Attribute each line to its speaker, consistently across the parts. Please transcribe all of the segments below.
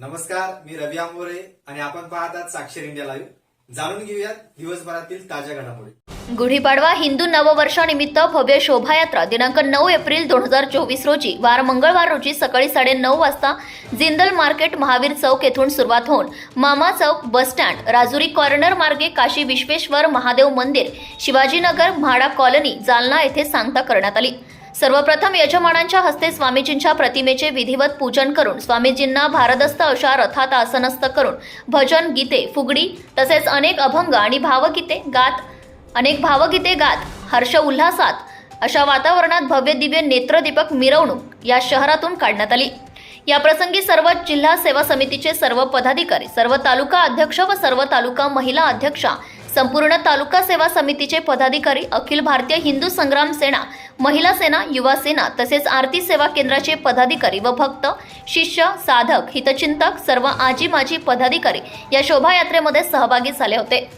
Speaker 1: नमस्कार मी रवी आंबोरे आणि आपण पाहतात साक्षर इंडिया लाईव्ह. जाणून घेऊयात दिवसभरातील ताज्या घडामोडी.
Speaker 2: गुढीपाडवा हिंदू नववर्षानिमित्त भव्य शोभायात्रा दिनांक नऊ एप्रिल दोन हजार चोवीस रोजी वार मंगळवार रोजी सकाळी साडेनऊ वाजता जिंदल मार्केट महावीर चौक येथून सुरुवात होऊन मामा चौक बसस्टँड राजुरी कॉर्नर मार्गे काशी विश्वेश्वर महादेव मंदिर शिवाजीनगर म्हाडा कॉलनी जालना येथे सांगता करण्यात आली. सर्वप्रथम यजमानांच्या हस्ते स्वामीजींच्या प्रतिमेचे विधिवत पूजन करून स्वामीजींना भारदस्त अशा रथात आसनस्थ करून भजन गीते फुगडी तसेच अनेक अभंग आणि भावगीते गात अनेक भावगीते गात हर्ष उल्हासात अशा वातावरणात भव्य दिव्य नेत्रदीपक मिरवणूक या शहरातून काढण्यात आली. या प्रसंगी सर्व जिल्हा सेवा समितीचे सर्व पदाधिकारी सर्व तालुका अध्यक्ष व सर्व तालुका महिला अध्यक्षा संपूर्ण तालुका सेवा समितीचे पदाधिकारी अखिल भारतीय हिंदू संग्राम सेना महिला सेना युवा सेना तसेच आरती सेवा केंद्राचे पदाधिकारी व भक्त शिष्य साधक हितचिंतक सर्व आजी माजी पदाधिकारी या शोभायात्रेमध्ये सहभागी झाले होते.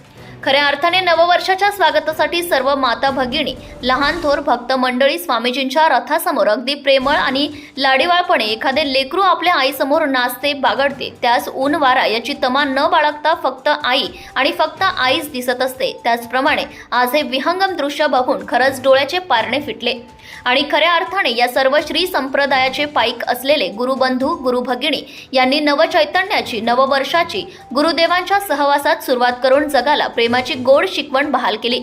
Speaker 2: खऱ्या अर्थाने नववर्षाच्या स्वागतासाठी सर्व माता भगिनी लहान थोर भक्त मंडळी स्वामीजींच्या रथासमोर अगदी प्रेमळ आणि लाडीवाळपणे एखादे लेकरू आपल्या आईसमोर नाचते बागडते त्यास ऊन वारा याची तमा न बाळगता फक्त आई आणि फक्त आईच दिसत असते. त्याचप्रमाणे आज हे विहंगम दृश्य बघून खरंच डोळ्याचे पारणे फिटले. आणि खऱ्या अर्थाने या सर्व श्री संप्रदायाचे पाईक असलेले गुरुबंधू गुरुभगिनी यांनी नवचैतन्याची नववर्षाची गुरुदेवांच्या सहवासात सुरुवात करून जगाला प्रेम प्रेमाची गोड शिकवण बहाल केली.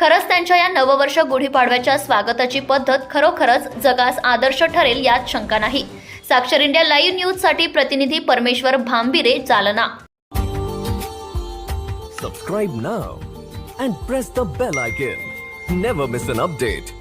Speaker 2: खरंच त्यांच्या या नववर्ष गुढीपाडव्याच्या स्वागताची पद्धत खरोखरच जगास आदर्श ठरेल यात शंका नाही. साक्षर इंडिया लाईव्ह न्यूजसाठी प्रतिनिधी Parmeshwar Bhambire Jalna.
Speaker 3: Subscribe now and press the bell icon never miss an update